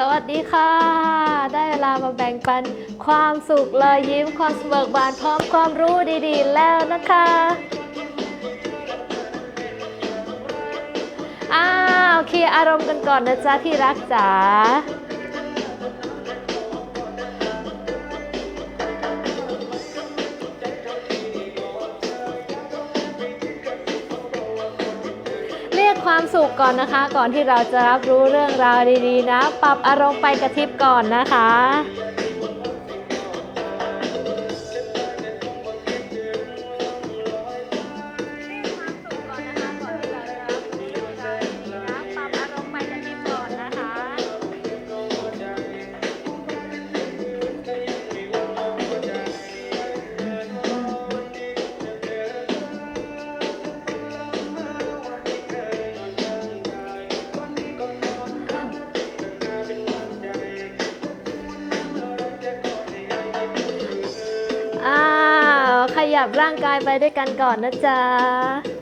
สวัสดีค่ะ ได้เวลามาแบ่งปัน ความสุขรอยยิ้มความสเบิกบานพร้อมความรู้ดีๆ แล้วนะคะอ้าวเคลียร์อารมณ์กันก่อนนะจ๊ะที่รักจ๋า สุขก่อนนะคะ ก่อนที่เราจะรับรู้เรื่องราวดีๆนะ ปรับอารมณ์ไปกระทิบก่อนนะคะ ยับร่างกายไปด้วยกันก่อนนะจ๊ะ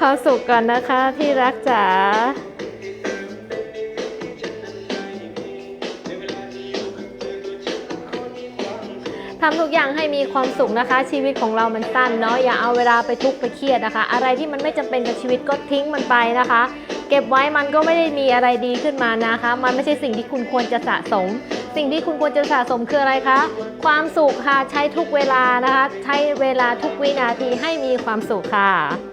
ความสุขก่อนนะคะที่รักจ๋าทำทุกอย่างให้มีความสุขนะคะ ชีวิตของเรามันสั้นเนาะอย่าเอาเวลาไปทุกข์ไปเครียดนะคะ อะไรที่มันไม่จำเป็นกับชีวิตก็ทิ้งมันไปนะคะ เก็บไว้มันก็ไม่ได้มีอะไรดีขึ้นมานะคะ มันไม่ใช่สิ่งที่คุณควรจะสะสม สิ่งที่คุณควรจะสะสมคืออะไรคะ ความสุขค่ะใช้ทุกเวลานะคะ ใช้เวลาทุกวินาทีให้มีความสุขค่ะ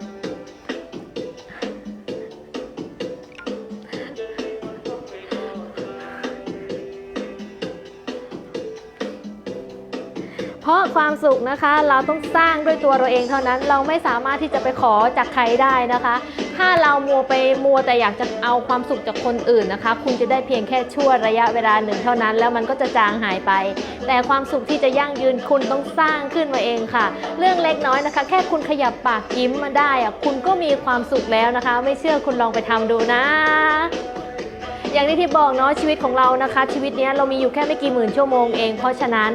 ความสุขนะคะ เราต้องสร้างด้วยตัวเราเองเท่านั้น เราไม่สามารถที่จะไปขอจากใครได้นะคะ ถ้าเรามัวไปมัวแต่อยากจะเอาความสุขจากคนอื่นนะคะ คุณจะได้เพียงแค่ชั่วระยะเวลาหนึ่งเท่านั้น แล้วมันก็จะจางหายไป แต่ความสุขที่จะยั่งยืนคุณต้องสร้างขึ้นมาเองค่ะ เรื่องเล็กน้อยนะคะ แค่คุณขยับปากยิ้มมาได้อะคุณก็มีความสุขแล้วนะคะ ไม่เชื่อคุณลองไปทำดูนะอย่างที่ที่บอกเนาะชีวิตของเรานะคะ ชีวิตเนี้ยเรามีอยู่แค่ไม่กี่หมื่นชั่วโมงเอง เพราะฉะนั้น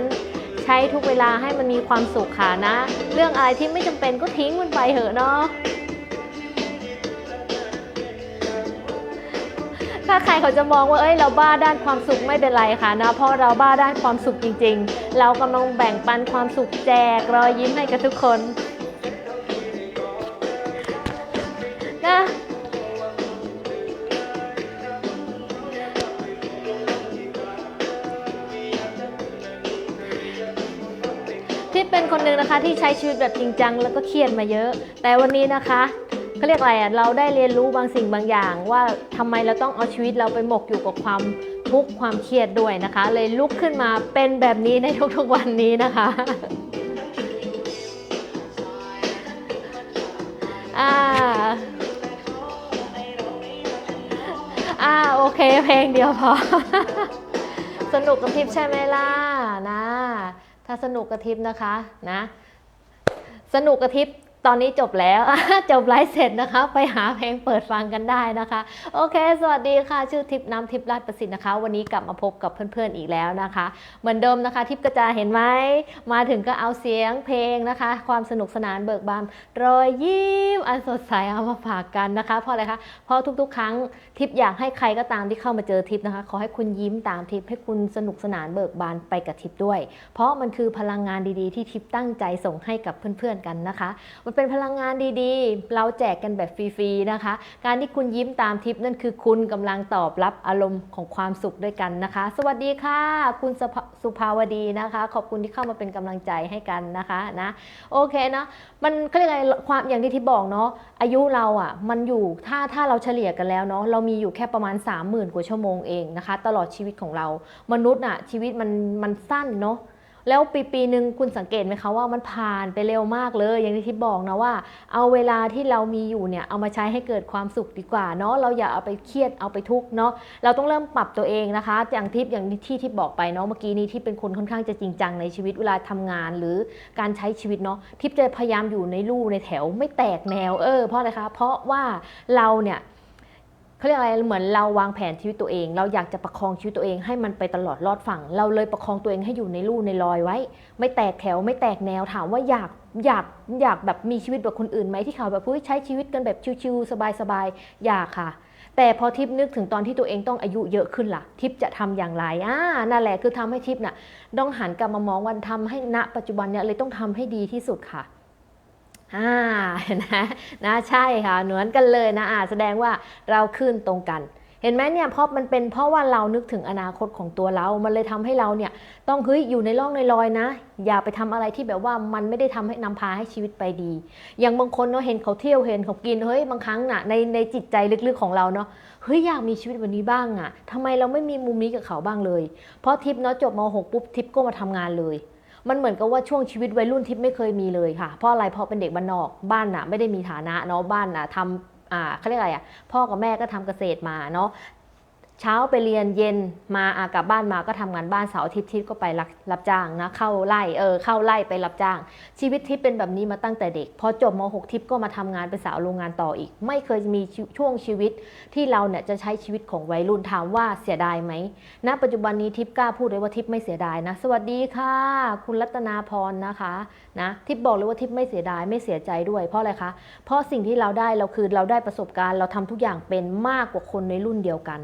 ช้ทุกเวลาให้มันมีความสุขค่ะนะ เรื่องอะไรที่ไม่จำเป็นก็ทิ้งมันไปเถอะเนาะถ้าใครเขาจะมองว่าเอ้ยเราบ้าด้านความสุขไม่เป็นไรค่ะนะเพราะเราบ้าด้านความสุขจริง ๆ เรากำลังแบ่งปันความสุขแจกรอยยิ้มให้กับทุกคนนะ เป็นคนหนึ่งนะคะที่ใช้ชีวิตแบบจริงจังแล้วก็เครียดมาเยอะ แต่วันนี้นะคะเขาเรียกอะไรอะเราได้เรียนรู้บางสิ่งบางอย่าง ว่าทำไมเราต้องเอาชีวิตเราไปหมกอยู่กับความทุกข์ความเครียดด้วยนะคะ เลยลุกขึ้นมาเป็นแบบนี้ในทุกๆวันนี้นะคะอ่าอ่าโอเคเพลงเดียวพอ สนุกกับทิปใช่ไหมล่ะนะ ถ้าสนุกกระทิปนะคะนะสนุกกระทิป ตอนนี้จบแล้วจบไลฟ์เสร็จนะคะ ไปหาเพลงเปิดฟังกันได้นะคะ โอเค สวัสดีค่ะ ชื่อทิปน้ำทิปราชประสิทธิ์นะคะ วันนี้กลับมาพบกับเพื่อนๆอีกแล้วนะคะ เหมือนเดิมนะคะ ทิปกระจาเห็นไหมมาถึงก็เอาเสียงเพลงนะคะ ความสนุกสนานเบิกบานรอยยิ้มอันสดใสเอามาฝากกันนะคะ เพราะอะไรคะเพราะทุกๆ ครั้งทิปอยากให้ใครก็ตามที่เข้ามาเจอทิปนะคะ ขอให้คุณยิ้มตามทิปให้คุณสนุกสนานเบิกบานไปกับทิปด้วย เพราะมันคือพลังงานดีๆ ที่ทิปตั้งใจส่งให้กับเพื่อนๆกันนะคะมันเป็นพลังงานดีๆ เราแจกกันแบบฟรีๆนะคะ การที่คุณยิ้มตามทิปนั่นคือคุณกำลังตอบรับอารมณ์ของความสุขด้วยกันนะคะ สวัสดีค่ะ คุณสุภาสุภาวดีนะคะ ขอบคุณที่เข้ามาเป็นกำลังใจให้กันนะคะนะโอเคนะมันเขาเรียกไรความอย่างที่ทิพย์บอกเนาะอายุเราอะ่ะมันอยู่ถ้าถ้าเราเฉลี่ยกันแล้วเนาะเรามีอยู่แค่ประมาณ 30,000 กว่าชั่วโมงเองนะคะ ตลอดชีวิตของเรา มนุษย์อะชีวิตมันมันสั้นเนาะ แล้วปีปีหนึ่งคุณสังเกตไหมคะว่ามันผ่านไปเร็วมากเลย อย่างที่ทิพบอกนะว่า เอาเวลาที่เรามีอยู่เนี่ยเอามาใช้ให้เกิดความสุขดีกว่าเนาะเราอย่าเอาไปเครียดเอาไปทุกข์เนาะเราต้องเริ่มปรับตัวเองนะคะ อย่างทิพอย่างที่ทิพบอกไปเนาะเมื่อกี้นี้ที่เป็นคนค่อนข้างจะจริงจังในชีวิตเวลาทำงานหรือการใช้ชีวิตเนาะทิพจะพยายามอยู่ในลู่ในแถวไม่แตกแนวเออเพราะอะไรคะเพราะว่าเราเนี่ย เขาเรียกอะไรเหมือนเราวางแผนชีวิตตัวเอง เราอยากจะประคองชีวิตตัวเองให้มันไปตลอดรอดฝั่ง เราเลยประคองตัวเองให้อยู่ในลู่ในรอยไว้ ไม่แตกแถวไม่แตกแนวถามว่าอยากอยากอยากแบบมีชีวิตแบบคนอื่นไหมที่เขาแบบใช้ชีวิตกันแบบชิวๆสบายๆอยากค่ะแต่พอทิพนึกถึงตอนที่ตัวเองต้องอายุเยอะขึ้นล่ะ ทิพจะทำอย่างไรอ่านั่นแหละคือทำให้ทิพน่ะต้องหันกลับมามองวันทำให้ณปัจจุบันเนี่ยเลยต้องทำให้ดีที่สุดค่ะ อ่านะนะใช่ค่ะเหมือนกันเลยนะอ่าแสดงว่าเราขึ้นตรงกัน เห็นไหมเนี่ยเพราะมันเป็นเพราะว่าเรานึกถึงอนาคตของตัวเรา มันเลยทำให้เราเนี่ยต้องเฮ้ยอยู่ในร่องในรอยนะ อย่าไปทำอะไรที่แบบว่ามันไม่ได้ทำให้นำพาให้ชีวิตไปดี อย่างบางคนเนาะเห็นเขาเที่ยวเห็นเขากินเฮ้ยบางครั้งน่ะในในจิตใจลึกๆของเราเนาะเฮ้ยอยากมีชีวิตแบบนี้บ้างอะทำไมเราไม่มีมุมนี้กับเขาบ้างเลย เพราะทิปเนาะจบม .6 ปุ๊บทิปก็มาทำงานเลย มันเหมือนกับว่าช่วงชีวิตวัยรุ่นทิพย์ไม่เคยมีเลยค่ะ เพราะอะไรเพราะเป็นเด็กบ้านนอกบ้านน่ะไม่ได้มีฐานะเนาะบ้านน่ะทำอ่าเขาเรียกอะไรอะพ่อกับแม่ก็ทำเกษตรมาเนาะ เช้าไปเรียนเย็นมาอากลับบ้านมาก็ทำงานบ้านเสาร์อาทิตย์ทิพย์ก็ไปรับรับจ้างนะเข้าไล่เออเข้าไล่ไปรับจ้าง ชีวิตทิพย์เป็นแบบนี้มาตั้งแต่เด็กพอจบม .6 ทิพย์ก็มาทำงานเป็นสาวโรงงานต่ออีก ไม่เคยมีช่วงชีวิตที่เราเนี่ยจะใช้ชีวิตของวัยรุ่นถามว่าเสียดายไหมณปัจจุบันนี้ทิพย์กล้าพูดเลยว่าทิพย์ไม่เสียดายนะ สวัสดีค่ะ คุณรัตนาพรนะคะนะทิพย์บอกเลยว่าทิพย์ไม่เสียดายไม่เสียใจด้วยเพราะอะไรคะเพราะสิ่งที่เราได้เราคือเราได้ประสบการณ์เราทำทุกอย่างเป็นมากกว่าคนในรุ่นเดียวกัน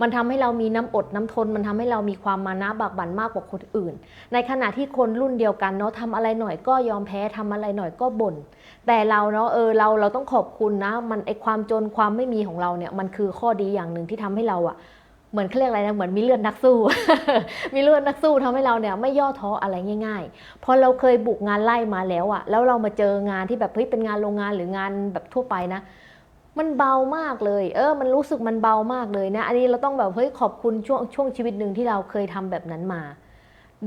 มันทำให้เรามีน้ำอดน้ำทน มันทำให้เรามีความมานะบากบั่นมากกว่าคนอื่น ในขณะที่คนรุ่นเดียวกันเนาะทำอะไรหน่อยก็ยอมแพ้ทำอะไรหน่อยก็บ่นแต่เราเนาะเออเราเราต้องขอบคุณนะ มันไอความจนความไม่มีของเราเนี่ยมันคือข้อดีอย่างหนึ่งที่ทำให้เราอะเหมือนเขาเรียกอะไรนะเหมือนมีเลือดนักสู้ มีเลือดนักสู้ทำให้เราเนี่ยไม่ย่อท้ออะไรง่ายๆพอเราเคยบุกงานไล่มาแล้วอะแล้วเรามาเจองานที่แบบเฮ้ยเป็นงานโรงงานหรืองานแบบทั่วไปนะ มันเบามากเลย เออ มันรู้สึกมันเบามากเลยนะ อันนี้เราต้องแบบเฮ้ยขอบคุณช่วงช่วงชีวิตหนึ่งที่เราเคยทำแบบนั้นมา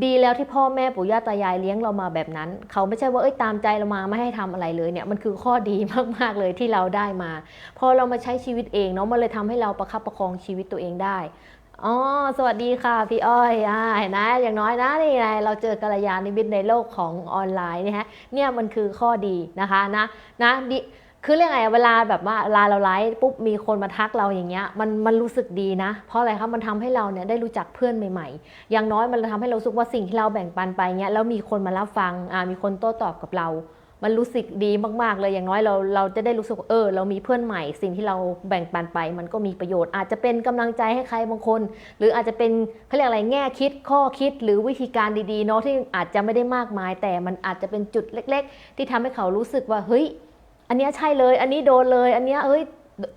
ดีแล้วที่พ่อแม่ปู่ย่าตายายเลี้ยงเรามาแบบนั้น เขาไม่ใช่ว่าเอ้ยตามใจเรามาไม่ให้ทำอะไรเลยเนี่ยมันคือข้อดีมากๆเลยที่เราได้มา พอเรามาใช้ชีวิตเองเนาะมันเลยทำให้เราประคับประคองชีวิตตัวเองได้อ๋อ สวัสดีค่ะ พี่อ้อยอ่าเห็นะ อย่างน้อยนะนี่ไงเราเจอกัลยาณมิตรในโลกของออนไลน์เนี่ยฮะ เนี่ยมันคือข้อดีนะคะนะนะดิ คือเรื่องไงเวลาแบบว่าลาเราไลฟ์ปุ๊บมีคนมาทักเราอย่างเงี้ยมันมันรู้สึกดีนะ เพราะอะไรคะมันทำให้เราเนี่ยได้รู้จักเพื่อนใหม่ๆ อย่างน้อยมันทำให้เราสึกว่าสิ่งที่เราแบ่งปันไปเงี้ยแล้วมีคนมารับฟังอ่ามีคนโต้ตอบกับเรา มันรู้สึกดีมากๆเลยอย่างน้อยเราเราจะได้รู้สึกเออ เรามีเพื่อนใหม่ สิ่งที่เราแบ่งปันไป มันก็มีประโยชน์ อาจจะเป็นกำลังใจให้ใครบางคน หรืออาจจะเป็นเขาเรียกอะไรแง่คิดข้อคิดหรือวิธีการดีๆเนาะที่อาจจะไม่ได้มากมาย แต่มันอาจจะเป็นจุดเล็ก ๆ ที่ทำให้เขารู้สึกว่าเฮ้ย อันนี้ใช่เลย อันนี้โดนเลย อันนี้เอ้ย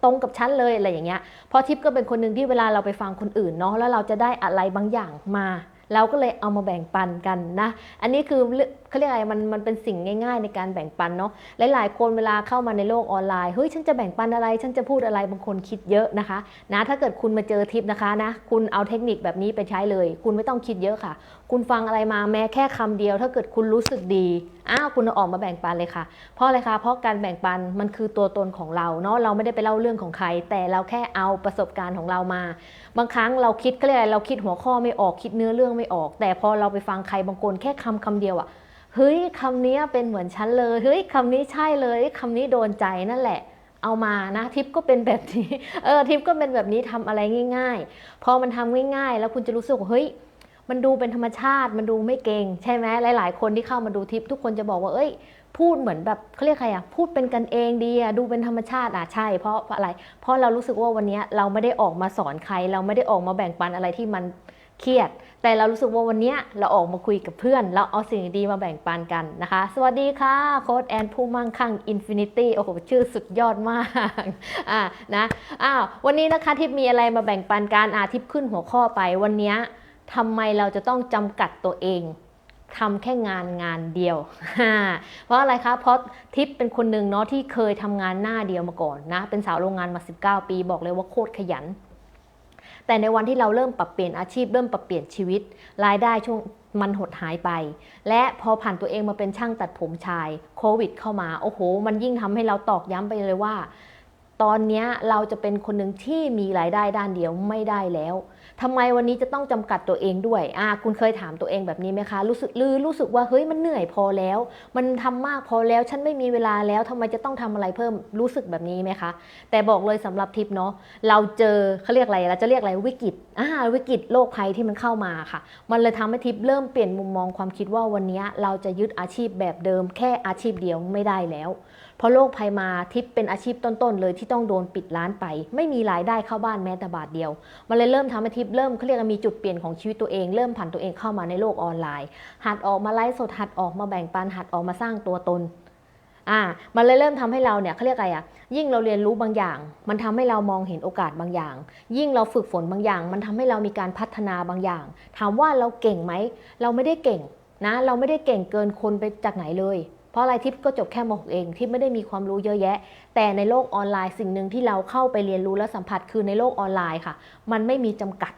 ตรงกับฉันเลยอะไรอย่างเงี้ยเพราะทิพย์ก็เป็นคนหนึ่งที่เวลาเราไปฟังคนอื่นเนาะแล้วเราจะได้อะไรบางอย่างมาเราก็เลยเอามาแบ่งปันกันนะ อันนี้คือเรื่องเขาเรียกอะไรมันมันเป็นสิ่งง่าย ๆ ในการแบ่งปันเนาะ หลายๆ คนเวลาเข้ามาในโลกออนไลน์ เฮ้ยฉันจะแบ่งปันอะไร ฉันจะพูดอะไรบางคนคิดเยอะนะคะ นะถ้าเกิดคุณมาเจอทิปนะคะนะ คุณเอาเทคนิคแบบนี้ไปใช้เลย คุณไม่ต้องคิดเยอะค่ะ คุณฟังอะไรมาแม้แค่คำเดียว ถ้าเกิดคุณรู้สึกดีอ้าวคุณเอาออกมาแบ่งปันเลยค่ะ เพราะอะไรคะเพราะการแบ่งปันมันคือตัวตนของเราเนาะเราไม่ได้ไปเล่าเรื่องของใคร แต่เราแค่เอาประสบการณ์ของเรามา บางครั้งเราคิดก็เรียกอะไรเราคิดหัวข้อไม่ออกคิดเนื้อเรื่องไม่ออก แต่พอเราไปฟังใครบางคนแค่คำคำเดียวอะเฮ้ยคำนี้เป็นเหมือนฉันเลยเฮ้ยคำนี้ใช่เลยคำนี้โดนใจนั่นแหละเอามานะทิปก็เป็นแบบนี้เออทิปก็เป็นแบบนี้ทำอะไรง่าย ๆ พอมันทำง่าย ๆ แล้วคุณจะรู้สึกว่าเฮ้ย มันดูเป็นธรรมชาติ มันดูไม่เก่งใช่ไหมหลาย ๆ คนที่เข้ามาดูทิป ทุกคนจะบอกว่า เอ้ย พูดเหมือนแบบเขาเรียกใครอะพูดเป็นกันเองดีอะดูเป็นธรรมชาติอะใช่ เพราะอะไร เพราะเรารู้สึกว่าวันนี้เราไม่ได้ออกมาสอนใคร เราไม่ได้ออกมาแบ่งปันอะไรที่มันเครียด แต่เรารู้สึกว่าวันนี้เราออกมาคุยกับเพื่อน เราเอาสิ่งดีมาแบ่งปันกันนะคะ สวัสดีค่ะ โค้ดแอนผู้มั่งคั่งอินฟินิตี้โอ้โห ชื่อสุดยอดมากอ่านะอ้าววันนี้นะคะทิพย์มีอะไรมาแบ่งปันกันอาทิพย์ขึ้นหัวข้อไปวันนี้ ทำไมเราจะต้องจำกัดตัวเองทำแค่งานงานเดียว เพราะอะไรคะ เพราะทิพย์เป็นคนหนึ่งเนาะที่เคยทำงานหน้าเดียวมาก่อนนะ เป็นสาวโรงงานมา 19 ปี บอกเลยว่าโคตรขยัน แต่ในวันที่เราเริ่มปรับเปลี่ยนอาชีพเริ่มปรับเปลี่ยนชีวิต รายได้ช่วงมันหดหายไป และพอผ่านตัวเองมาเป็นช่างตัดผมชายโควิด เข้ามา โอ้โห มันยิ่งทำให้เราตอกย้ำไปเลยว่า ตอนนี้เราจะเป็นคนหนึ่งที่มีรายได้ด้านเดียวไม่ได้แล้ว ทำไมวันนี้จะต้องจำกัดตัวเองด้วยอ่าคุณเคยถามตัวเองแบบนี้ไหมคะ รู้สึกลือรู้สึกว่าเฮ้ยมันเหนื่อยพอแล้ว มันทำมากพอแล้ว ฉันไม่มีเวลาแล้วทำไมจะต้องทำอะไรเพิ่มรู้สึกแบบนี้ไหมคะ แต่บอกเลยสำหรับทิปเนาะเราเจอเขาเรียกอะไรเราจะเรียกอะไรวิกฤตอ่าวิกฤตโรคภัยที่มันเข้ามาค่ะ มันเลยทำให้ทิปเริ่มเปลี่ยนมุมมองความคิดว่าวันนี้เราจะยึดอาชีพแบบเดิม แค่อาชีพเดียวไม่ได้แล้วเพราะโรคภัยมาทิปเป็นอาชีพต้นๆเลยที่ต้องโดนปิดร้านไป ไม่มีรายได้เข้าบ้านแม้แต่บาทเดียว มันเลยเริ่มทำให้ทิปเริ่มเขาเรียกมีจุดเปลี่ยนของชีวิตตัวเอง เริ่มผ่านตัวเองเข้ามาในโลกออนไลน์ หัดออกมาไลฟ์สดหัดออกมาแบ่งปันหัดออกมาสร้างตัวตนอ่ามันเลยเริ่มทำให้เราเนี่ยเขาเรียกอะไรอะยิ่งเราเรียนรู้บางอย่าง มันทำให้เรามองเห็นโอกาสบางอย่าง ยิ่งเราฝึกฝนบางอย่าง มันทำให้เรามีการพัฒนาบางอย่าง ถามว่าเราเก่งไหมเราไม่ได้เก่งนะ เราไม่ได้เก่งเกินคนไปจากไหนเลย เพราะอะไรทิพย์ก็จบแค่ม .6 เองทิพย์ไม่ได้มีความรู้เยอะแยะ แต่ในโลกออนไลน์สิ่งหนึ่งที่เราเข้าไปเรียนรู้และสัมผัสคือในโลกออนไลน์ค่ะ มันไม่มีจำกัด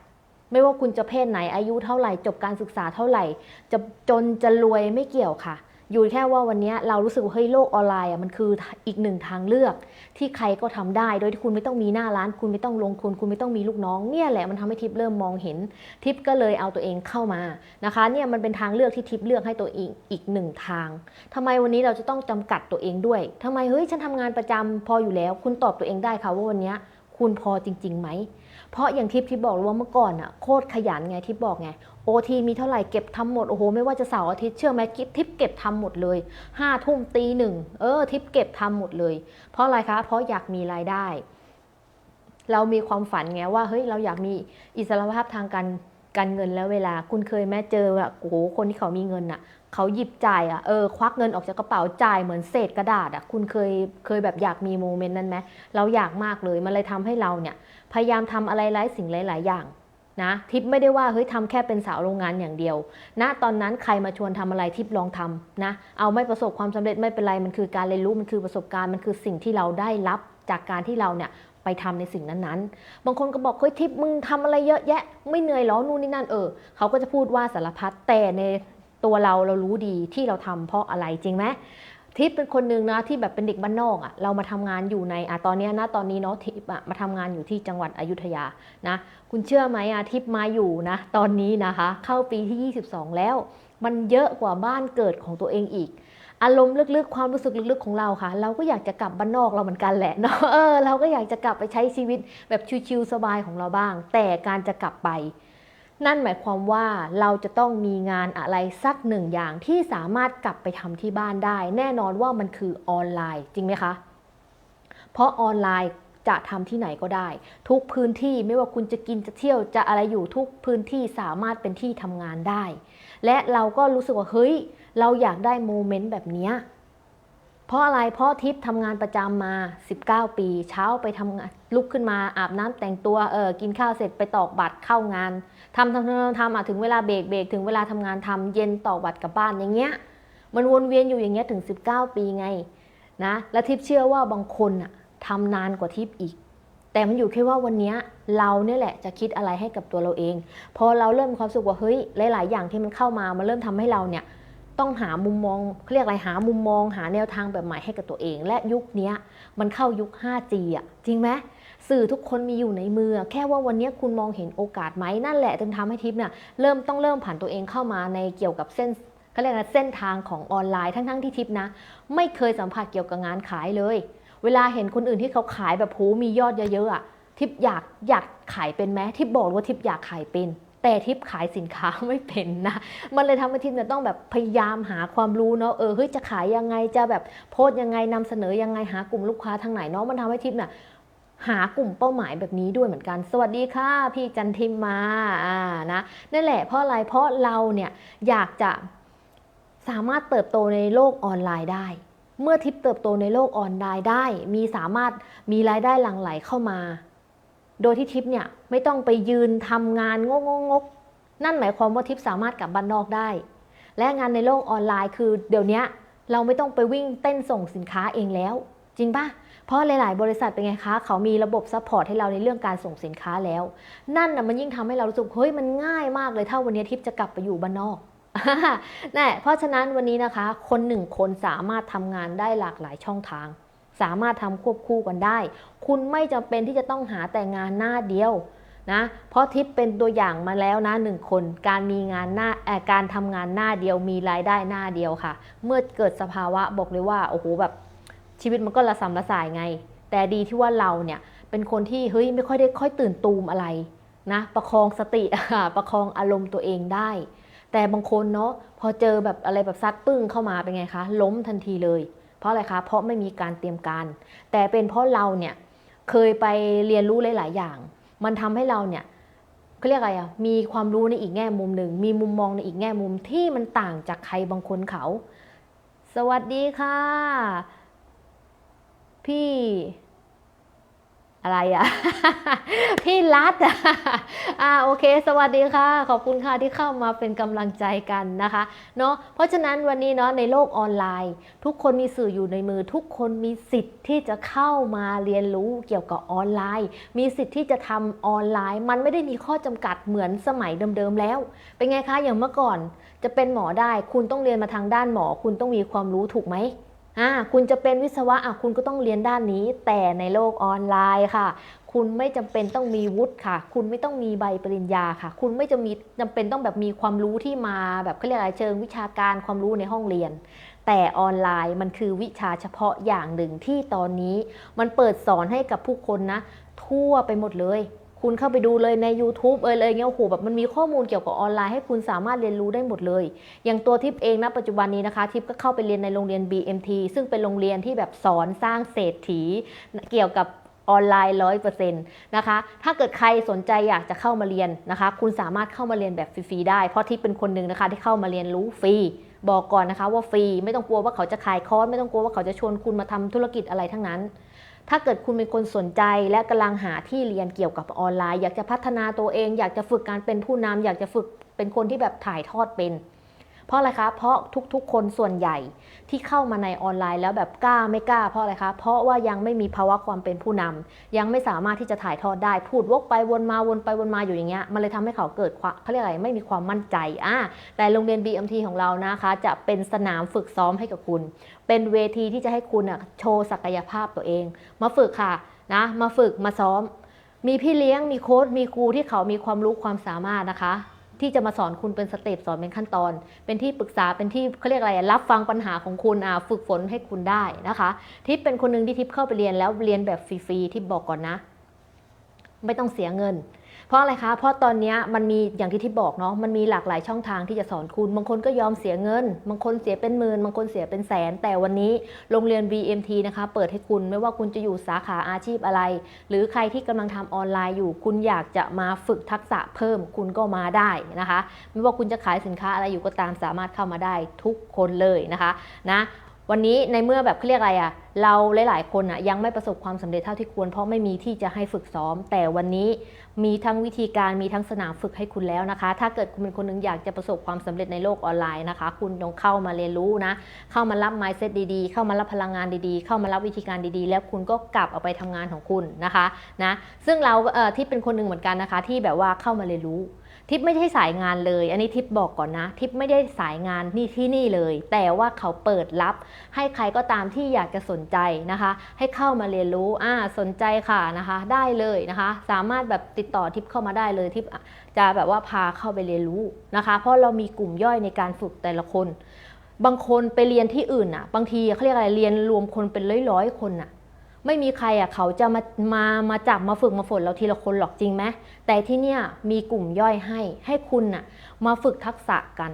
ไม่ว่าคุณจะเพศไหนอายุเท่าไหร่ จบการศึกษาเท่าไหร่ จะจนจะรวยไม่เกี่ยวค่ะ อยู่แค่ว่าวันนี้เรารู้สึกว่าเฮ้ยโลกออนไลน์อะมันคืออีกหนึ่งทางเลือก ที่ใครก็ทำได้ โดยที่คุณไม่ต้องมีหน้าร้าน คุณไม่ต้องลงทุน คุณไม่ต้องมีลูกน้องเนี่ยแหละมันทำให้ทิปเริ่มมองเห็นทิปก็เลยเอาตัวเองเข้ามานะคะเนี่ยมันเป็นทางเลือกที่ทิปเลือกให้ตัวเองอีกหนึ่งทางทำไมวันนี้เราจะต้องจำกัดตัวเองด้วยทำไมเฮ้ยฉันทำงานประจำพออยู่แล้ว คุณตอบตัวเองได้ค่ะว่าวันนี้คุณพอจริงๆไหม เพราะอย่างทิปที่บอกว่าเมื่อก่อนอะโคตรขยันไงทิปบอกไงโอทีมีเท่าไหร่เก็บทำหมดโอ้โหไม่ว่าจะเสาร์อาทิตย์เชื่อไหมทิปทิปเก็บทำหมดเลยห้าทุ่มตีหนึ่งเออทิปเก็บทำหมดเลย เพราะอะไรคะ เพราะอยากมีรายได้ เรามีความฝันไงว่าเฮ้ยเราอยากมีอิสรภาพทางการการเงินแล้วเวลา คุณเคยแม้เจอแบบโอ้โหคนที่เขามีเงินอะเขาหยิบจ่ายอะเออควักเงินออกจากกระเป๋าจ่ายเหมือนเศษกระดาษอะคุณเคยเคยแบบอยากมีโมเมนต์นั้นไหมเราอยากมากเลยมันเลยทำให้เราเนี่ย พยายามทำอะไรหลายสิ่งหลาย ๆ อย่างนะทิปไม่ได้ว่าเฮ้ยทำแค่เป็นสาวโรงงานอย่างเดียวนะตอนนั้นใครมาชวนทำอะไรทิปลองทำนะเอาไม่ประสบความสำเร็จไม่เป็นไรมันคือการเรียนรู้มันคือประสบการณ์มันคือสิ่งที่เราได้รับจากการที่เราเนี่ยไปทำในสิ่งนั้นๆ บางคนก็บอกเฮ้ยทิปมึงทำอะไรเยอะแยะ ไม่เหนื่อยหรอนู่นนี่นั่นเออเขาก็จะพูดว่าสารพัดแต่ในตัวเราเรารู้ดีที่เราทำเพราะอะไรจริงไหม ทิปเป็นคนหนึ่งนะที่แบบเป็นเด็กบ้านนอกอะ่ะเรามาทำงานอยู่ในอะตอนนี้นะตอนนี้เนาะทิปอะมาทำงานอยู่ที่จังหวัดอยุธยานะคุณเชื่อไหมอะทิปมาอยู่นะตอนนี้นะคะ เข้าปีที่ 22 แล้ว มันเยอะกว่าบ้านเกิดของตัวเองอีก อารมณ์ลึกๆความรู้สึกลึกๆของเราค่ะ เราก็อยากจะกลับบ้านนอกเราเหมือนกันแหละเนาะเออเราก็อยากจะกลับไปใช้ชีวิตแบบชิวๆสบายของเราบ้าง แต่การจะกลับไป นั่นหมายความว่าเราจะต้องมีงานอะไรสักหนึ่งอย่างที่สามารถกลับไปทำที่บ้านได้ แน่นอนว่ามันคือออนไลน์จริงไหมคะ เพราะออนไลน์จะทำที่ไหนก็ได้ ทุกพื้นที่ไม่ว่าคุณจะกินจะเที่ยวจะอะไรอยู่ทุกพื้นที่สามารถเป็นที่ทำงานได้ และเราก็รู้สึกว่าเฮ้ย เราอยากได้โมเมนต์แบบนี้ เพราะอะไรเพราะทิพย์ทำงานประจำมา 19 ปี เช้าไปทำงานลุกขึ้นมาอาบน้ำแต่งตัวเออกินข้าวเสร็จไปตอกบัตรเข้างานทำทำทำทำถึงเวลาเบรกเบรกถึงเวลาทำงานทำเย็นต่อบัตรกลับบ้านอย่างเงี้ยมันวนเวียนอยู่อย่างเงี้ยถึง 19 ปีไงนะและทิพย์เชื่อว่าบางคนอะทำนานกว่าทิพย์อีก แต่มันอยู่แค่ว่าวันนี้เราเนี่ยแหละจะคิดอะไรให้กับตัวเราเอง พอเราเริ่มความสึกว่าเฮ้ยหลาย ๆ อย่างที่มันเข้ามามันเริ่มทำให้เราเนี่ย ต้องหามุมมองเขาเรียกอะไรหามุมมอง หาแนวทางแบบใหม่ให้กับตัวเอง และยุคนี้มันเข้ายุค 5G อะจริงไหมสื่อทุกคนมีอยู่ในมือ แค่ว่าวันนี้คุณมองเห็นโอกาสไหมนั่นแหละจึงทำให้ทิพย์เนี่ยเริ่มต้องเริ่มผ่านตัวเองเข้ามาในเกี่ยวกับเส้นเขาเรียกอะไรเส้นทางของออนไลน์ทั้งๆที่ทิพย์นะ ไม่เคยสัมผัสเกี่ยวกับงานขายเลย เวลาเห็นคนอื่นที่เขาขายแบบโหมียอดเยอะๆอะทิพย์อยากอยากขายเป็นไหมทิพย์บอกว่าทิพย์อยากขายเป็น แต่ทิพย์ขายสินค้าไม่เป็นนะ มันเลยทำให้ทิพย์เนี่ยต้องแบบพยายามหาความรู้เนาะ เออ เฮ้ย จะขายยังไง จะแบบโพสต์ยังไงนำเสนอยังไง หากลุ่มลูกค้าทางไหนเนาะ มันทำให้ทิพย์เนี่ยหากลุ่มเป้าหมายแบบนี้ด้วยเหมือนกัน สวัสดีค่ะ พี่จันทิมมาอ่านะนั่นแหละเพราะอะไร เพราะเราเนี่ยอยากจะสามารถเติบโตในโลกออนไลน์ได้ เมื่อทิปเติบโตในโลกออนไลน์ได้ มีสามารถมีรายได้หลั่งไหลเข้ามา โดยที่ทิปเนี่ย ไม่ต้องไปยืนทำงานงกงกๆนั่นหมายความว่าทิปสามารถกลับบ้านนอกได้ และงานในโลกออนไลน์คือเดี๋ยวนี้เราไม่ต้องไปวิ่งเต้นส่งสินค้าเองแล้ว จริงปะเพราะหลาย ๆ บริษัทเป็นไงคะ เขามีระบบซัพพอร์ตให้เราในเรื่องการส่งสินค้าแล้ว นั่นน่ะมันยิ่งทำให้เรารู้สึกเฮ้ยมันง่ายมากเลยถ้าวันนี้ทิพย์จะกลับไปอยู่บ้านนอกนั่นแหละเพราะฉะนั้นวันนี้นะคะ คนหนึ่งคนสามารถทำงานได้หลากหลายช่องทาง สามารถทำควบคู่กันได้ คุณไม่จำเป็นที่จะต้องหาแต่งานหน้าเดียว นะเพราะทิปเป็นตัวอย่างมาแล้วนะหนึ่งคนการมีงานหน้าเอ่อการทำงานหน้าเดียวมีรายได้หน้าเดียวค่ะ เมื่อเกิดสภาวะบอกเลยว่าโอ้โหแบบชีวิตมันก็ระสำระสายไง แต่ดีที่ว่าเราเนี่ยเป็นคนที่เฮ้ยไม่ค่อยได้ค่อยตื่นตูมอะไรนะประคองสติประคองอารมณ์ตัวเองได้ แต่บางคนเนาะพอเจอแบบอะไรแบบซัดปึ้งเข้ามาเป็นไงคะล้มทันทีเลย เพราะอะไรคะเพราะไม่มีการเตรียมการ แต่เป็นเพราะเราเนี่ยเคยไปเรียนรู้หลาย ๆ อย่าง มันทำให้เราเนี่ยเขาเรียกอะไรอะมีความรู้ในอีกแง่มุมหนึ่ง มีมุมมองในอีกแง่มุมที่มันต่างจากใครบางคนเขา สวัสดีค่ะ พี่ อะไรอะพี่รัฐอะอ่าโอเค สวัสดีค่ะ ขอบคุณค่ะที่เข้ามาเป็นกำลังใจกันนะคะเนาะเพราะฉะนั้นวันนี้เนาะในโลกออนไลน์ ทุกคนมีสื่ออยู่ในมือ ทุกคนมีสิทธิ์ที่จะเข้ามาเรียนรู้เกี่ยวกับออนไลน์ มีสิทธิ์ที่จะทำออนไลน์ มันไม่ได้มีข้อจำกัดเหมือนสมัยเดิมๆแล้ว เป็นไงคะอย่างเมื่อก่อน จะเป็นหมอได้ คุณต้องเรียนมาทางด้านหมอ คุณต้องมีความรู้ถูกไหม อ่าคุณจะเป็นวิศวะอะคุณก็ต้องเรียนด้านนี้ แต่ในโลกออนไลน์ค่ะ คุณไม่จำเป็นต้องมีวุฒิค่ะ คุณไม่ต้องมีใบปริญญาค่ะ คุณไม่จะมีจำเป็นต้องแบบมีความรู้ที่มาแบบเขาเรียกอะไรเชิงวิชาการความรู้ในห้องเรียน แต่ออนไลน์มันคือวิชาเฉพาะอย่างหนึ่งที่ตอนนี้ มันเปิดสอนให้กับผู้คนนะ ทั่วไปหมดเลย คุณเข้าไปดูเลยใน YouTube เอยเลยเงี้ยโอ้โหแบบมันมีข้อมูลเกี่ยวกับออนไลน์ให้คุณสามารถเรียนรู้ได้หมดเลย อย่างตัวทิปเองนะปัจจุบันนี้นะคะทิปก็เข้าไปเรียนในโรงเรียน BMT ซึ่งเป็นโรงเรียนที่แบบสอนสร้างเศรษฐีเกี่ยวกับออนไลน์ร้อยเปอร์เซ็นต์นะคะ ถ้าเกิดใครสนใจอยากจะเข้ามาเรียนนะคะ คุณสามารถเข้ามาเรียนแบบฟรีๆได้ เพราะทิปเป็นคนหนึ่งนะคะที่เข้ามาเรียนรู้ฟรี บอกก่อนนะคะว่าฟรี ไม่ต้องกลัวว่าเขาจะขายคอร์สไม่ต้องกลัวว่าเขาจะชวนคุณมาทำธุรกิจอะไรทั้งนั้น ถ้าเกิดคุณเป็นคนสนใจและกำลังหาที่เรียนเกี่ยวกับออนไลน์ อยากจะพัฒนาตัวเอง อยากจะฝึกการเป็นผู้นำอยากจะฝึกเป็นคนที่แบบถ่ายทอดเป็น เพราะอะไรคะ เพราะทุกๆ คนส่วนใหญ่ที่เข้ามาในออนไลน์แล้วแบบกล้าไม่กล้าเพราะอะไรคะ เพราะว่ายังไม่มีภาวะความเป็นผู้นำยังไม่สามารถที่จะถ่ายทอดได้พูดวกไปวนมาวนไปวนมาอยู่อย่างเงี้ยมันเลยทำให้เขาเกิดเขาเรียกอะไรไม่มีความมั่นใจอะแต่โรงเรียน BMT ของเรานะคะ จะเป็นสนามฝึกซ้อมให้กับคุณ เป็นเวทีที่จะให้คุณอะโชว์ศักยภาพตัวเอง มาฝึกค่ะนะมาฝึกมาซ้อม มีพี่เลี้ยงมีโค้ชมีครูที่เขามีความรู้ความสามารถนะคะ ที่จะมาสอนคุณเป็นสเต็ปสอนเป็นขั้นตอน เป็นที่ปรึกษาเป็นที่เขาเรียกอะไรรับฟังปัญหาของคุณอะฝึกฝนให้คุณได้นะคะ ทิปเป็นคนหนึ่งที่ทิปเข้าไปเรียนแล้วเรียนแบบฟรีๆที่บอกก่อนนะ ไม่ต้องเสียเงิน เพราะอะไรคะ เพราะตอนนี้มันมีอย่างที่ทิปบอกเนาะ มันมีหลากหลายช่องทางที่จะสอนคุณ บางคนก็ยอมเสียเงิน บางคนเสียเป็นหมื่น บางคนเสียเป็นแสน แต่วันนี้โรงเรียน BMT นะคะ เปิดให้คุณไม่ว่าคุณจะอยู่สาขาอาชีพอะไร หรือใครที่กำลังทำออนไลน์อยู่ คุณอยากจะมาฝึกทักษะเพิ่ม คุณก็มาได้นะคะ ไม่ว่าคุณจะขายสินค้าอะไรอยู่ก็ตามสามารถเข้ามาได้ทุกคนเลยนะคะ นะ วันนี้ในเมื่อแบบเขาเรียกอะไรอะเราหลายๆคนอะยังไม่ประสบความสำเร็จเท่าที่ควรเพราะไม่มีที่จะให้ฝึกซ้อม แต่วันนี้มีทั้งวิธีการมีทั้งสนามฝึกให้คุณแล้วนะคะ ถ้าเกิดคุณเป็นคนหนึ่งอยากจะประสบความสำเร็จในโลกออนไลน์นะคะ คุณต้องเข้ามาเรียนรู้นะ เข้ามารับ mindset ดีๆ เข้ามารับพลังงานดีๆ เข้ามารับวิธีการดีๆ แล้วคุณก็กลับเอาไปทำงานของคุณนะคะนะซึ่งเราเอ่อที่เป็นคนหนึ่งเหมือนกันนะคะ ที่แบบว่าเข้ามาเรียนรู้ ทิปไม่ใช่สายงานเลย อันนี้ทิปบอกก่อนนะ ทิปไม่ได้สายงานนี่ที่นี่เลย แต่ว่าเขาเปิดรับ ให้ใครก็ตามที่อยากจะสนใจนะคะ ให้เข้ามาเรียนรู้อ่าสนใจค่ะนะคะ ได้เลยนะคะ สามารถแบบติดต่อทิปเข้ามาได้เลยทิปจะแบบว่าพาเข้าไปเรียนรู้นะคะ เพราะเรามีกลุ่มย่อยในการฝึกแต่ละคน บางคนไปเรียนที่อื่นอะ บางทีเขาเรียกอะไรเรียนรวมคนเป็นร้อยๆคนอะ ไม่มีใครอะเขาจะมามามาจับมาฝึกมาฝนเราทีละคนหรอกจริงไหมแต่ที่เนี่ยมีกลุ่มย่อยให้ให้คุณน่ะมาฝึกทักษะกัน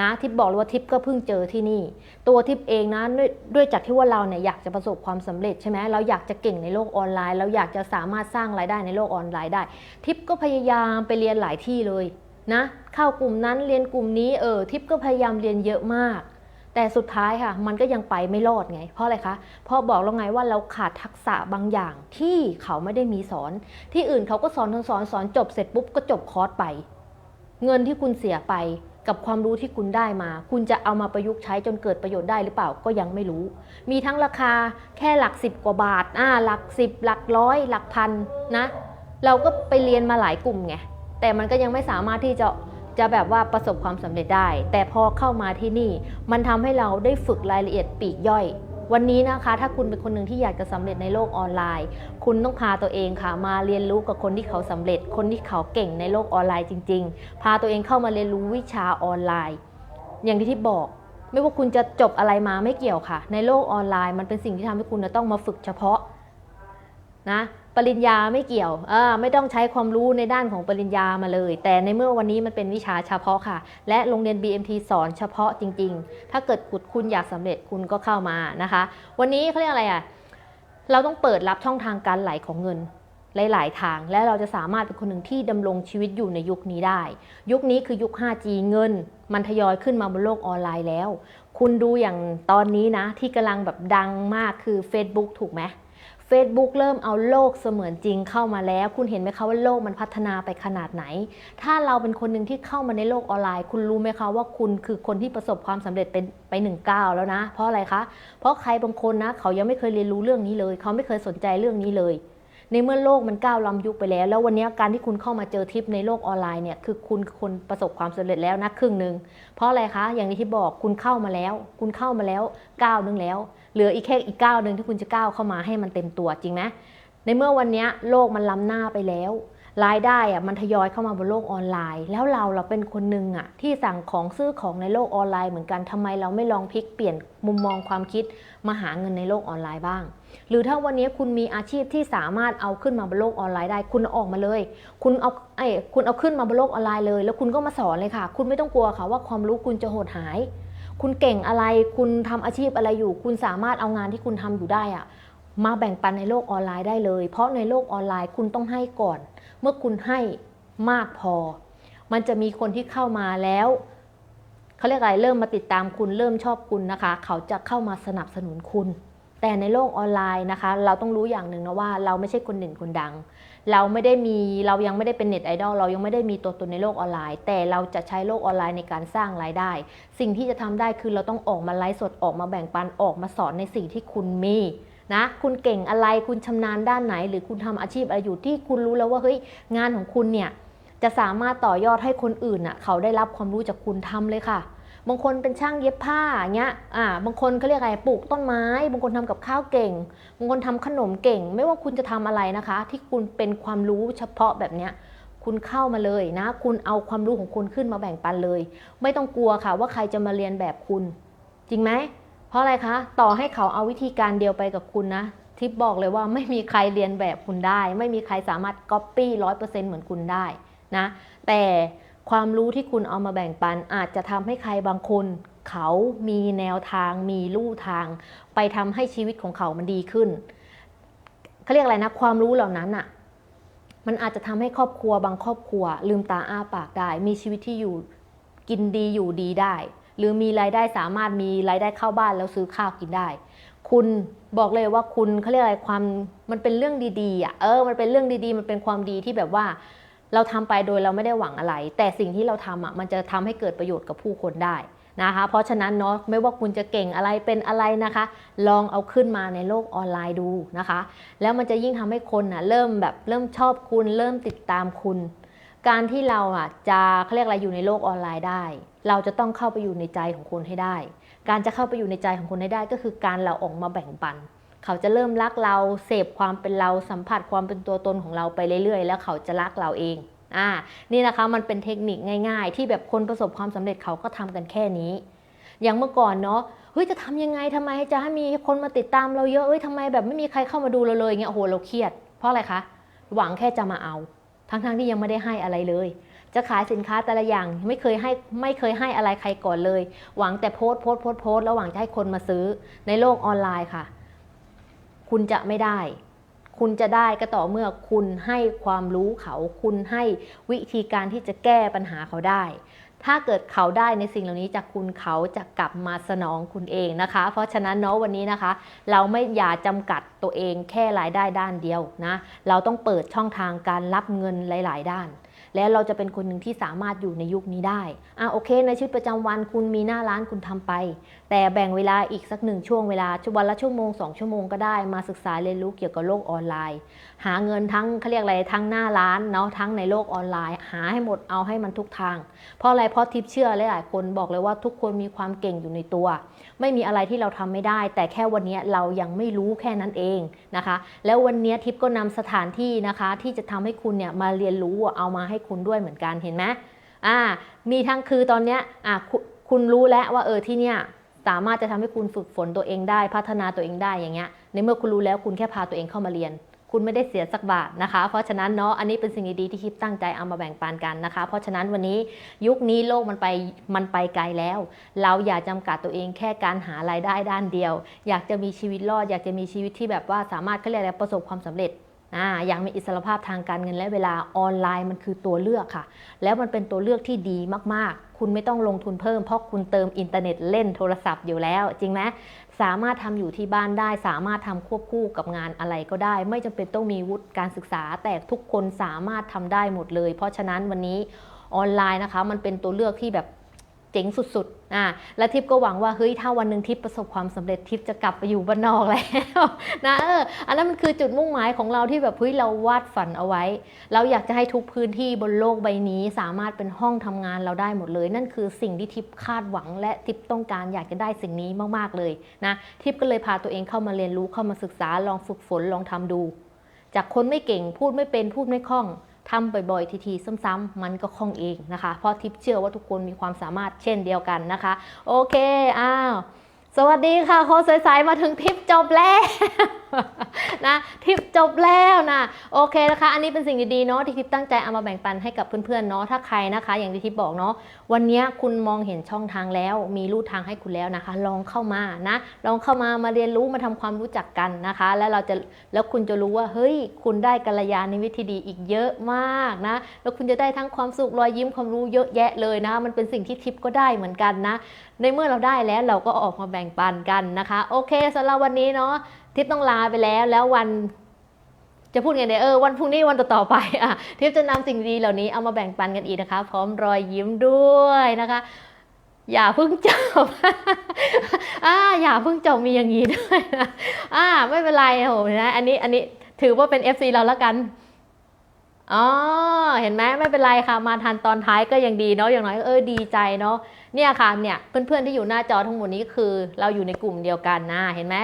นะทิปบอกเลยว่าทิปก็เพิ่งเจอที่นี่ ตัวทิปเองนะด้วยด้วยจากที่ว่าเราเนี่ยอยากจะประสบความสำเร็จใช่ไหมเราอยากจะเก่งในโลกออนไลน์ เราอยากจะสามารถสร้างรายได้ในโลกออนไลน์ได้ ทิปก็พยายามไปเรียนหลายที่เลยนะเข้ากลุ่มนั้นเรียนกลุ่มนี้เออทิปก็พยายามเรียนเยอะมาก แต่สุดท้ายค่ะ มันก็ยังไปไม่รอดไง เพราะอะไรคะเพราะบอกแล้วไงว่าเราขาดทักษะบางอย่างที่เขาไม่ได้มีสอน ที่อื่นเขาก็สอนสอนสอนสอนจบเสร็จปุ๊บก็จบคอร์สไป เงินที่คุณเสียไปกับความรู้ที่คุณได้มา คุณจะเอามาประยุกต์ใช้จนเกิดประโยชน์ได้หรือเปล่าก็ยังไม่รู้ มีทั้งราคาแค่หลักสิบกว่าบาทอ่าหลักสิบหลักร้อย หลักพันนะ เราก็ไปเรียนมาหลายกลุ่มไงแต่มันก็ยังไม่สามารถที่จะ จะแบบว่าประสบความสำเร็จได้ แต่พอเข้ามาที่นี่ มันทำให้เราได้ฝึกรายละเอียดปีกย่อย วันนี้นะคะ ถ้าคุณเป็นคนหนึ่งที่อยากจะสำเร็จในโลกออนไลน์ คุณต้องพาตัวเองค่ะมาเรียนรู้กับคนที่เขาสำเร็จ คนที่เขาเก่งในโลกออนไลน์จริง ๆ พาตัวเองเข้ามาเรียนรู้วิชาออนไลน์ อย่างที่ที่บอก ไม่ว่าคุณจะจบอะไรมาไม่เกี่ยวค่ะ ในโลกออนไลน์ มันเป็นสิ่งที่ทำให้คุณจะต้องมาฝึกเฉพาะนะ ปริญญาไม่เกี่ยวไม่ต้องใช้ความรู้ในด้านของปริญญามาเลย แต่ในเมื่อวันนี้มันเป็นวิชาเฉพาะค่ะ และโรงเรียน BMT สอนเฉพาะจริง ๆ ถ้าเกิดคุณอยากสำเร็จคุณก็เข้ามานะคะ วันนี้เขาเรียกอะไรอะ เราต้องเปิดรับช่องทางการไหลของเงินหลาย ๆ ทาง และเราจะสามารถเป็นคนหนึ่งที่ดำรงชีวิตอยู่ในยุคนี้ได้ ยุคนี้คือยุค 5G เงิน มันทยอยขึ้นมาบนโลกออนไลน์แล้ว คุณดูอย่างตอนนี้นะ ที่กำลังแบบดังมากคือ Facebook ถูกไหม Facebook เริ่มเอาโลกเสมือนจริงเข้ามาแล้ว คุณเห็นไหมคะว่าโลกมันพัฒนาไปขนาดไหน ถ้าเราเป็นคนหนึ่งที่เข้ามาในโลกออนไลน์ คุณรู้ไหมคะว่าคุณคือคนที่ประสบความสำเร็จเป็นไปหนึ่งก้าวแล้วนะ เพราะอะไรคะ เพราะใครบางคนนะเขายังไม่เคยเรียนรู้เรื่องนี้เลย เขาไม่เคยสนใจเรื่องนี้เลย ในเมื่อโลกมันก้าวล้ำยุคไปแล้ว แล้ววันนี้การที่คุณเข้ามาเจอทิปในโลกออนไลน์เนี่ยคือคุณคือคนประสบความสำเร็จแล้วนะครึ่งหนึ่งเพราะอะไรคะ อย่างที่บอกคุณเข้ามาแล้ว คุณเข้ามาแล้วก้าวหนึงแล้ว เหลืออีกแค่อีกก้าวหนึ่งที่คุณจะก้าวเข้ามาให้มันเต็มตัวจริงไหมในเมื่อวันนี้โลกมันล้ำหน้าไปแล้ว รายได้อะมันทยอยเข้ามาบนโลกออนไลน์ แล้วเราเราเป็นคนหนึ่งอะที่สั่งของซื้อของในโลกออนไลน์เหมือนกันทำไมเราไม่ลองพลิกเปลี่ยนมุมมองความคิดมาหาเงินในโลกออนไลน์บ้าง หรือถ้าวันนี้คุณมีอาชีพที่สามารถเอาขึ้นมาบนโลกออนไลน์ได้ คุณออกมาเลย คุณเอาไอ้คุณเอาขึ้นมาบนโลกออนไลน์เลย แล้วคุณก็มาสอนเลยค่ะ คุณไม่ต้องกลัวค่ะว่าความรู้คุณจะหดหาย คุณเก่งอะไร คุณทำอาชีพอะไรอยู่ คุณสามารถเอางานที่คุณทำอยู่ได้อะมาแบ่งปันในโลกออนไลน์ได้เลย เพราะในโลกออนไลน์คุณต้องให้ก่อน เมื่อคุณให้มากพอ มันจะมีคนที่เข้ามาแล้วเขาเรียกอะไรเริ่มมาติดตามคุณเริ่มชอบคุณนะคะ เขาจะเข้ามาสนับสนุนคุณ แต่ในโลกออนไลน์นะคะ เราต้องรู้อย่างหนึ่งนะว่าเราไม่ใช่คนเด่นคนดัง เราไม่ได้มีเรายังไม่ได้เป็นเน็ตไอดอลเรายังไม่ได้มีตัวตนในโลกออนไลน์ แต่เราจะใช้โลกออนไลน์ในการสร้างรายได้ สิ่งที่จะทำได้คือเราต้องออกมาไลฟ์สดออกมาแบ่งปันออกมาสอนในสิ่งที่คุณมีนะคุณเก่งอะไรคุณชำนาญด้านไหน หรือคุณทำอาชีพอะไรอยู่ที่คุณรู้แล้วว่าเฮ้ยงานของคุณเนี่ยจะสามารถต่อยอดให้คนอื่นน่ะเขาได้รับความรู้จากคุณทำเลยค่ะ บางคนเป็นช่างเย็บผ้าอย่างเงี้ยอ่าบางคนเขาเรียกอะไรปลูกต้นไม้ บางคนทำกับข้าวเก่ง บางคนทำขนมเก่ง ไม่ว่าคุณจะทำอะไรนะคะ ที่คุณเป็นความรู้เฉพาะแบบเนี้ยคุณเข้ามาเลยนะ คุณเอาความรู้ของคุณขึ้นมาแบ่งปันเลย ไม่ต้องกลัวค่ะว่าใครจะมาเรียนแบบคุณ จริงไหม เพราะอะไรคะ ต่อให้เขาเอาวิธีการเดียวไปกับคุณนะทิปบอกเลยว่าไม่มีใครเรียนแบบคุณได้ ไม่มีใครสามารถก๊อปปี้ร้อยเปอร์เซ็นต์เหมือนคุณได้นะ แต่ ความรู้ที่คุณเอามาแบ่งปัน อาจจะทำให้ใครบางคน เขามีแนวทาง มีลู่ทาง ไปทำให้ชีวิตของเขามันดีขึ้นเขาเรียกอะไรนะ ความรู้เหล่านั้นอะมันอาจจะทำให้ครอบครัวบางครอบครัว ลืมตาอ้าปากได้ มีชีวิตที่อยู่กินดีอยู่ดีได้ หรือมีรายได้สามารถมีรายได้เข้าบ้านแล้วซื้อข้าวกินได้ คุณบอกเลยว่าคุณเขาเรียกอะไรความมันเป็นเรื่องดีๆอะเออมันเป็นเรื่องดีๆ มันเป็นความดีที่แบบว่า เราทำไปโดยเราไม่ได้หวังอะไร แต่สิ่งที่เราทำอะมันจะทำให้เกิดประโยชน์กับผู้คนได้นะคะ เพราะฉะนั้นเนาะไม่ว่าคุณจะเก่งอะไรเป็นอะไรนะคะ ลองเอาขึ้นมาในโลกออนไลน์ดูนะคะ แล้วมันจะยิ่งทำให้คนน่ะเริ่มแบบเริ่มชอบคุณ เริ่มติดตามคุณ การที่เราอะจะเขาเรียกอะไรอยู่ในโลกออนไลน์ได้ เราจะต้องเข้าไปอยู่ในใจของคนให้ได้ การจะเข้าไปอยู่ในใจของคนให้ได้ก็คือการเราออกมาแบ่งปัน เขาจะเริ่มรักเราเสพความเป็นเราสัมผัสความเป็นตัวตนของเราไปเรื่อยๆ แล้วเขาจะรักเราเองอ่านี่นะคะมันเป็นเทคนิคง่าย ๆ ที่แบบคนประสบความสำเร็จเขาก็ทำกันแค่นี้ อย่างเมื่อก่อนเนาะเฮ้ยจะทำยังไงทำไมจะให้มีคนมาติดตามเราเยอะเอ้ยทำไมแบบไม่มีใครเข้ามาดูเราเลยเงี้ยโอ้โหเราเครียด เพราะอะไรคะหวังแค่จะมาเอา ทั้งๆที่ยังไม่ได้ให้อะไรเลย จะขายสินค้าแต่ละอย่างไม่เคยให้ไม่เคยให้อะไรใครก่อนเลย หวังแต่โพสต์โพสต์โพสต์โพสต์แล้วหวังจะให้คนมาซื้อในโลกออนไลน์ค่ะ คุณจะไม่ได้ คุณจะได้ก็ต่อเมื่อคุณให้ความรู้เขา คุณให้วิธีการที่จะแก้ปัญหาเขาได้ ถ้าเกิดเขาได้ในสิ่งเหล่านี้จากคุณเขาจะกลับมาสนองคุณเองนะคะ เพราะฉะนั้นเนาะวันนี้นะคะ เราไม่อย่าจำกัดตัวเองแค่รายได้ด้านเดียวนะ เราต้องเปิดช่องทางการรับเงินหลาย ๆ ด้าน แล้วเราจะเป็นคนหนึ่งที่สามารถอยู่ในยุคนี้ได้อะโอเค ในชีวิตประจำวันคุณมีหน้าร้านคุณทำไป แต่แบ่งเวลาอีกสักหนึ่งช่วงเวลาวันละชั่วโมงสองชั่วโมงก็ได้มาศึกษาเรียนรู้เกี่ยวกับโลกออนไลน์ หาเงินทั้งเขาเรียกอะไรทั้งหน้าร้านเนาะทั้งในโลกออนไลน์ หาให้หมดเอาให้มันทุกทาง เพราะอะไรเพราะทิปเชื่อหลายๆคนบอกเลยว่าทุกคนมีความเก่งอยู่ในตัว ไม่มีอะไรที่เราทำไม่ได้ แต่แค่วันนี้เรายังไม่รู้แค่นั้นเองนะคะ แล้ววันนี้ทิปก็นำสถานที่นะคะ ที่จะทำให้คุณเนี่ยมาเรียนรู้เอามาให้คุณด้วยเหมือนกันเห็นไหมอ่ามีทั้งคือตอนเนี้ยอ่าคุคุณรู้แล้วว่าเออที่เนี่ยสามารถจะทำให้คุณฝึกฝนตัวเองได้พัฒนาตัวเองได้อย่างเงี้ยในเมื่อคุณรู้แล้วคุณแค่พาตัวเองเข้ามาเรียน คุณไม่ได้เสียสักบาทนะคะ เพราะฉะนั้นเนาะอันนี้เป็นสิ่งดีๆที่คลิปตั้งใจเอามาแบ่งปันกันนะคะ เพราะฉะนั้นวันนี้ยุคนี้โลกมันไปมันไปไกลแล้ว เราอย่าจำกัดตัวเองแค่การหารายได้ด้านเดียว อยากจะมีชีวิตรอด อยากจะมีชีวิตที่แบบว่าสามารถเขาเรียกอะไรประสบความสำเร็จอ่าอย่างมีอิสรภาพทางการเงินและเวลาออนไลน์มันคือตัวเลือกค่ะ แล้วมันเป็นตัวเลือกที่ดีมากๆ คุณไม่ต้องลงทุนเพิ่มเพราะคุณเติมอินเทอร์เน็ตเล่นโทรศัพท์อยู่แล้ว จริงไหม สามารถทำอยู่ที่บ้านได้ สามารถทำควบคู่กับงานอะไรก็ได้ ไม่จำเป็นต้องมีวุฒิการศึกษา แต่ทุกคนสามารถทำได้หมดเลย เพราะฉะนั้นวันนี้ออนไลน์นะคะ มันเป็นตัวเลือกที่แบบ เจ๋งสุดๆอ่าและทิพย์ก็หวังว่าเฮ้ยถ้าวันหนึ่งทิพย์ประสบความสำเร็จทิพย์จะกลับไปอยู่บ้านนอกแล้วนะเอออันนั้นมันคือจุดมุ่งหมายของเราที่แบบเฮ้ยเราวาดฝันเอาไว้ เราอยากจะให้ทุกพื้นที่บนโลกใบนี้สามารถเป็นห้องทำงานเราได้หมดเลย นั่นคือสิ่งที่ทิพย์คาดหวัง และทิพย์ต้องการอยากจะได้สิ่งนี้มากๆเลยนะทิพย์ก็เลยพาตัวเองเข้ามาเรียนรู้เข้ามาศึกษาลองฝึกฝนลองทำดู จากคนไม่เก่งพูดไม่เป็นพูดไม่คล่อง ทำบ่อยๆ ทีๆ ซ้ำๆ มันก็คล่องเองนะคะ เพราะทิปเชื่อว่าทุกคนมีความสามารถเช่นเดียวกันนะคะ โอเค อ้าว สวัสดีค่ะโคชสายๆ มาถึงทิปจบแล้ว นะทิปจบแล้วนะโอเคนะคะ อันนี้เป็นสิ่งดีๆเนาะที่ทิปตั้งใจเอามาแบ่งปันให้กับเพื่อนๆเนาะถ้าใครนะคะ อย่างที่ทิปบอกเนาะวันนี้คุณมองเห็นช่องทางแล้ว มีลู่ทางให้คุณแล้วนะคะ ลองเข้ามานะ ลองเข้ามามาเรียนรู้มาทำความรู้จักกันนะคะ แล้วเราจะแล้วคุณจะรู้ว่าเฮ้ย คุณได้กัลยาณมิตรที่ดีอีกเยอะมากนะ แล้วคุณจะได้ทั้งความสุขรอยยิ้มความรู้เยอะแยะเลยนะ มันเป็นสิ่งที่ทิปก็ได้เหมือนกันนะ ในเมื่อเราได้แล้วเราก็ออกมาแบ่งปันกันนะคะ โอเคสำหรับวันนี้เนาะ ทิปต้องลาไปแล้วแล้ววันจะพูดไงเนี่ยเออวันพรุ่งนี้วันต่อๆไปอะทิปจะนำสิ่งดีเหล่านี้เอามาแบ่งปันกันอีกนะคะ พร้อมรอยยิ้มด้วยนะคะ อย่าเพิ่งจบอ่าอย่าเพิ่งจบมีอย่างนี้ด้วยนะอ่าไม่เป็นไรโหนะอันนี้อันนี้ถือว่าเป็น FC เราแล้วกันอ๋อเห็นไหมไม่เป็นไรค่ะ มาทันตอนท้ายก็ยังดีเนาะอย่างน้อยเออดีใจเนาะเนี่ยค่ะเนี่ยเพื่อนๆที่อยู่หน้าจอทั้งหมดนี้คือ เราอยู่ในกลุ่มเดียวกันนะเห็นไหม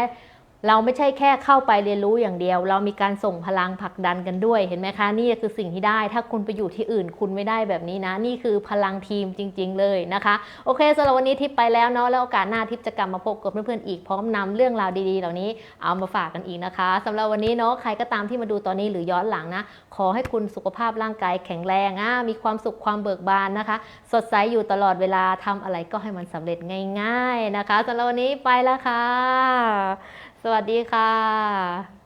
เราไม่ใช่แค่เข้าไปเรียนรู้อย่างเดียว เรามีการส่งพลังผลักดันกันด้วยเห็นไหมคะนี่คือสิ่งที่ได้ ถ้าคุณไปอยู่ที่อื่นคุณไม่ได้แบบนี้นะ นี่คือพลังทีมจริง ๆ เลยนะคะ โอเคสำหรับวันนี้ทิปไปแล้วเนาะแล้วโอกาสหน้าทิปจะกลับมาพบกับเพื่อนๆอีกพร้อมนำเรื่องราวดีๆ เหล่านี้เอามาฝากกันอีกนะคะสำหรับวันนี้เนาะใครก็ตามที่มาดูตอนนี้หรือย้อนหลังนะ ขอให้คุณสุขภาพร่างกายแข็งแรงอะมีความสุขความเบิกบานนะคะ สดใสอยู่ตลอดเวลาทำอะไรก็ให้มันสำเร็จง่าย ๆนะคะสำหรับวันนี้ไปแล้วค่ะ วัสดีค่ะ